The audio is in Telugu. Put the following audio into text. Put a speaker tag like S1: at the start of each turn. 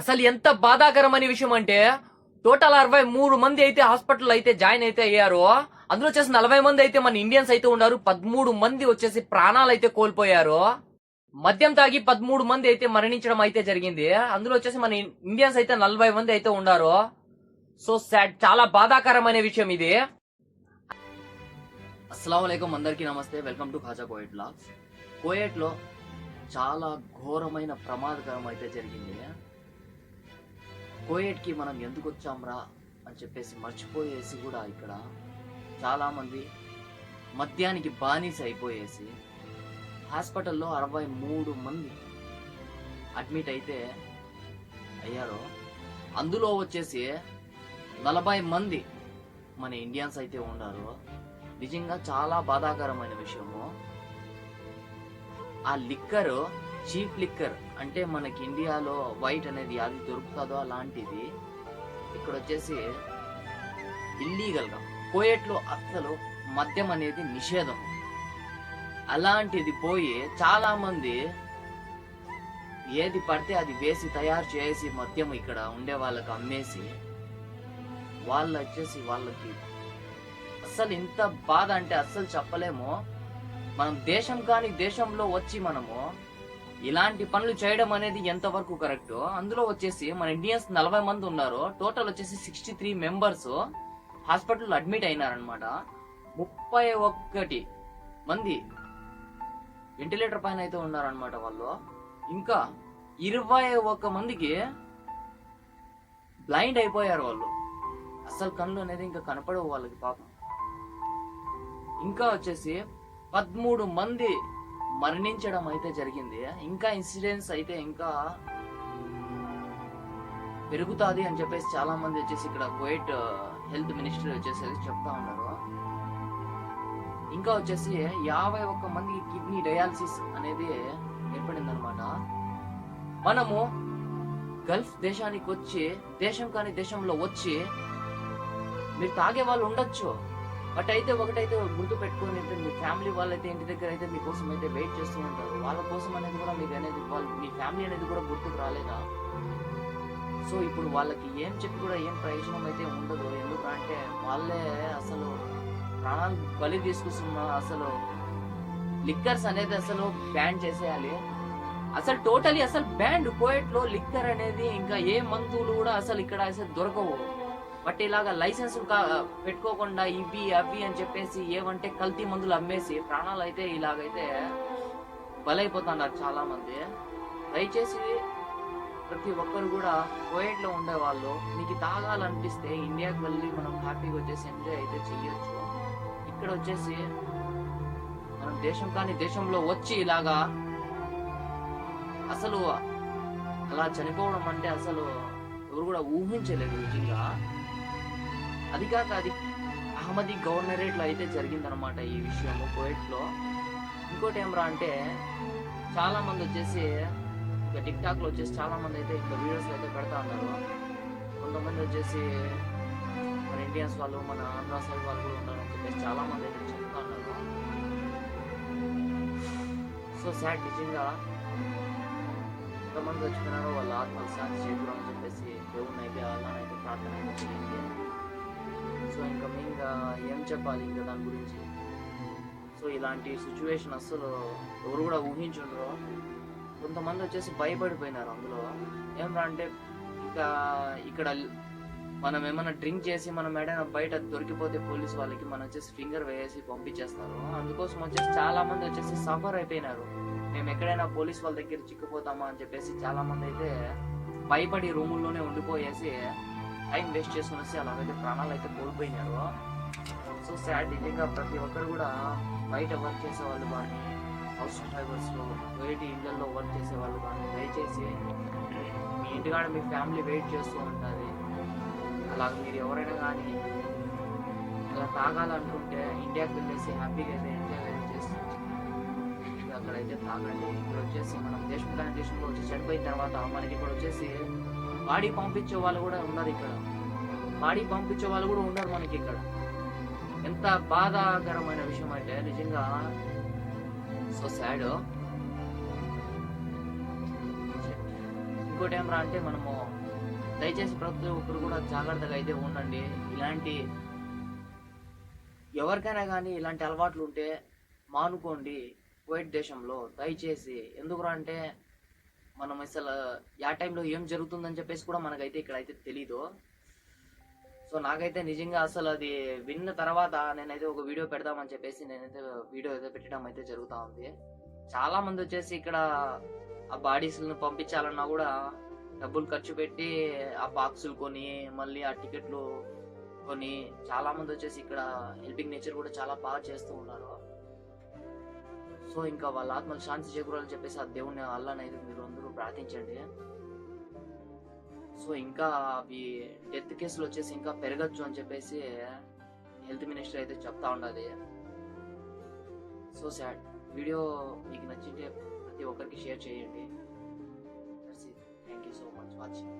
S1: అసలు ఎంత బాధాకరమైన విషయం అంటే టోటల్ అరవై మూడు మంది అయితే హాస్పిటల్ అయితే జాయిన్ అయితే అయ్యారు. అందులో వచ్చేసి నలభై మంది అయితే మన ఇండియన్స్ అయితే ఉన్నారు. పదమూడు మంది వచ్చేసి ప్రాణాలు అయితే కోల్పోయారు. మద్యం తాగి పదమూడు మంది అయితే మరణించడం అయితే జరిగింది. అందులో వచ్చేసి మన ఇండియన్స్ అయితే నలభై మంది అయితే ఉన్నారు. సో సాడ్ చాలా బాధాకరమైన విషయం ఇది. అస్సలం అందరికీ నమస్తే. వెల్కమ్ టు ఖాజా కోయట్ లాగ్స్ కోయట్లో చాలా ఘోరమైన ప్రమాదకరం అయితే జరిగింది. కోయేట్కి మనం ఎందుకు వచ్చాంరా అని చెప్పేసి మర్చిపోయేసి కూడా ఇక్కడ చాలామంది మద్యానికి బానిస అయిపోయేసి హాస్పిటల్లో అరవై మూడు మంది అడ్మిట్ అయితే అయ్యారు అందులో వచ్చేసి నలభై మంది మన ఇండియన్స్ అయితే ఉన్నారు నిజంగా చాలా బాధాకరమైన విషయము. ఆ లిక్కర్ చీప్ లిక్కర్ అంటే మనకి ఇండియాలో వైట్ అనేది అది దొరుకుతుందో అలాంటిది. ఇక్కడ వచ్చేసి ఇల్లీగల్గా గా అసలు మద్యం అనేది నిషేధం. అలాంటిది పోయి చాలామంది ఏది పడితే అది వేసి తయారు చేసి మద్యం ఇక్కడ ఉండే వాళ్ళకి అమ్మేసి వాళ్ళు వచ్చేసి వాళ్ళకి అస్సలు ఇంత బాధ అంటే అస్సలు చెప్పలేము. మనం దేశం కానీ దేశంలో వచ్చి మనము ఇలాంటి పనులు చేయడం అనేది ఎంతవరకు కరెక్ట్ అందులో వచ్చేసి మన ఇండియన్స్ నలభై మంది ఉన్నారు. టోటల్ వచ్చేసి sixty three members hospital admit అయినారనమాట ముప్పై ఒక్కటి మంది వెంటిలేటర్ పైన అయితే ఉన్నారనమాట వాళ్ళు. ఇంకా ఇరవై ఒక్క మందికి బ్లైండ్ అయిపోయారు వాళ్ళు. అసలు కళ్ళు అనేది ఇంకా కనపడవు వాళ్ళకి పాపం. ఇంకా వచ్చేసి పదమూడు మంది మరణించడం అయితే జరిగింది. ఇంకా ఇన్సిడెంట్స్ అయితే ఇంకా పెరుగుతుంది అని చెప్పేసి చాలా మంది వచ్చేసి ఇక్కడ కోయిట్ హెల్త్ మినిస్టర్ వచ్చేసి చెప్తా ఉన్నారు. ఇంకా వచ్చేసి యాభై ఒక్క మందికి కిడ్నీ డయాలసిస్ అనేది ఏర్పడింది అనమాట మనము గల్ఫ్ దేశానికి వచ్చి దేశం కాని దేశంలో వచ్చి మీరు తాగే వాళ్ళు ఉండొచ్చు. బట్ అయితే ఒకటైతే గుర్తు పెట్టుకొని అయితే మీ ఫ్యామిలీ వాళ్ళైతే ఇంటి దగ్గర అయితే మీకోసం అయితే వెయిట్ చేస్తూ ఉంటారు. వాళ్ళ కోసం అనేది కూడా మీకు అనేది వాళ్ళు మీ ఫ్యామిలీ అనేది కూడా గుర్తుకు రాలేదా? సో ఇప్పుడు వాళ్ళకి ఏం చెప్పి కూడా ఏం ప్రయోజనం అయితే ఉండదు. ఎందుకంటే వాళ్ళే అసలు ప్రాణాలు బలి తీసుకొస్తున్న అసలు లిక్కర్స్ అనేది అసలు బ్యాన్ చేసేయాలి. అసలు టోటలీ అసలు బ్యాండ్ కోయట్లో లిక్కర్ అనేది ఇంకా ఏ మందులు కూడా అసలు ఇక్కడ అసలు దొరకవు. బట్ ఇలాగా లైసెన్స్ పెట్టుకోకుండా ఇవి అవి అని చెప్పేసి ఏమంటే కల్తీ మందులు అమ్మేసి ప్రాణాలు అయితే ఇలాగైతే బలైపోతున్నారు చాలా మంది దయచేసి ప్రతి ఒక్కరు కూడా కోయట్లో ఉండే వాళ్ళు మీకు తాగాలనిపిస్తే ఇండియాకి వెళ్ళి మనం హ్యాపీగా వచ్చేసి ఎంజాయ్ అయితే చెయ్యొచ్చు. ఇక్కడ వచ్చేసి మనం దేశం కానీ దేశంలో వచ్చి ఇలాగా అసలు అలా చనిపోవడం అంటే అసలు ఎవరు కూడా ఊహించలేదు నిజంగా. అది కాక అది అహ్మదీ గవర్నరేట్లో అయితే జరిగిందనమాట ఈ విషయము కోయట్ ఇంకోటి ఏమరా అంటే చాలామంది వచ్చేసి ఇక టిక్ వచ్చేసి చాలామంది అయితే ఇంకా వీడియోస్ అయితే పెడతా ఉన్నారు. కొంతమంది వచ్చేసి మన ఇండియన్స్ వాళ్ళు మన ఆంధ్ర సైడ్ వాళ్ళు కూడా ఉన్నారు అని చెప్పేసి చాలా మంది అయితే చెప్తా ఉన్నారు. సో సాడ్ నిజంగా ఎంతమంది వచ్చిపోయినారో వాళ్ళ ఆత్మలు శాంతి చేయకూడదని చెప్పేసి ఏం చెప్పాలి ఇంకా దాని గురించి? సో ఇలాంటి సిచ్యువేషన్ అస్సలు ఎవరు కూడా ఊహించుండ్రు. కొంతమంది వచ్చేసి భయపడిపోయినారు అందులో. ఏమరా అంటే ఇంకా ఇక్కడ మనం ఏమైనా డ్రింక్ చేసి మనం ఏడైనా బయట దొరికిపోతే పోలీస్ వాళ్ళకి మనం వచ్చేసి ఫింగర్ వేసి పంపించేస్తారు. అందుకోసం వచ్చేసి చాలా మంది వచ్చేసి సఫర్ అయిపోయినారు. మేము ఎక్కడైనా పోలీస్ వాళ్ళ దగ్గర చిక్కుపోతామా అని చెప్పేసి చాలా మంది అయితే భయపడి రూముల్లోనే ఉండిపోయేసి టైం వేస్ట్ చేసుకుని వచ్చి అలాగైతే ప్రాణాలు అయితే కోల్పోయినారు. సో సాడ్ నిజంగా ప్రతి ఒక్కరు కూడా బయట వర్క్ చేసే వాళ్ళు కానీ హౌస్ డ్రైవర్స్లో బయట ఇళ్ళలో వర్క్ చేసే వాళ్ళు కానీ దయచేసి మీ ఇంటికాడ మీ ఫ్యామిలీ వెయిట్ చేస్తూ ఉంటుంది అలా మీరు ఎవరైనా కానీ అలా తాగాలనుకుంటే ఇండియాకి వెళ్ళేసి హ్యాపీగా అయితే ఎంజాయ్ అయితే చేస్తూ అక్కడైతే తాగండి. ఇక్కడ వచ్చేసి మనం దేశం కానీ దేశంలో వచ్చి చనిపోయిన తర్వాత మనకి ఇక్కడ వచ్చేసి బాడీ పంపించే వాళ్ళు కూడా ఉన్నారు ఇక్కడ. బాడీ పంపించే వాళ్ళు కూడా ఉన్నారు మనకి ఇక్కడ. ఎంత బాధాకరమైన విషయం అంటే నిజంగా సో సాడ్ ఇంకోటి ఏమరా అంటే మనము దయచేసి ప్రతి ఒక్కరు కూడా జాగ్రత్తగా అయితే ఉండండి. ఇలాంటి ఎవరికైనా కానీ ఇలాంటి అలవాట్లు ఉంటే మానుకోండి. కువైట్ దేశంలో దయచేసి ఎందుకురా అంటే మనం అసలు యా టైంలో ఏం జరుగుతుందని చెప్పేసి కూడా మనకైతే ఇక్కడైతే తెలీదు. సో నాకైతే నిజంగా అసలు అది విన్న తర్వాత నేనైతే ఒక వీడియో పెడదామని చెప్పేసి నేనైతే వీడియో అయితే పెట్టడం అయితే జరుగుతూ ఉంది. చాలా మంది వచ్చేసి ఇక్కడ ఆ బాడీస్లను పంపించాలన్నా కూడా డబ్బులు ఖర్చు పెట్టి ఆ బాక్సులు కొని మళ్ళీ ఆ టికెట్లు కొని చాలా మంది వచ్చేసి ఇక్కడ హెల్పింగ్ నేచర్ కూడా చాలా బాగా చేస్తూ ఉన్నారు. సో ఇంకా వాళ్ళ ఆత్మలు శాంతి చేకూరాలని చెప్పేసి ఆ దేవుని అల్లనైతే మీరు అందరూ ప్రార్థించండి. సో ఇంకా అవి డెత్ కేసులు వచ్చేసి ఇంకా పెరగచ్చు అని చెప్పేసి హెల్త్ మినిస్టర్ అయితే చెప్తా ఉండాలి. సో సాడ్ వీడియో మీకు నచ్చింటే ప్రతి ఒక్కరికి షేర్ చేయండి. Thank you so much watching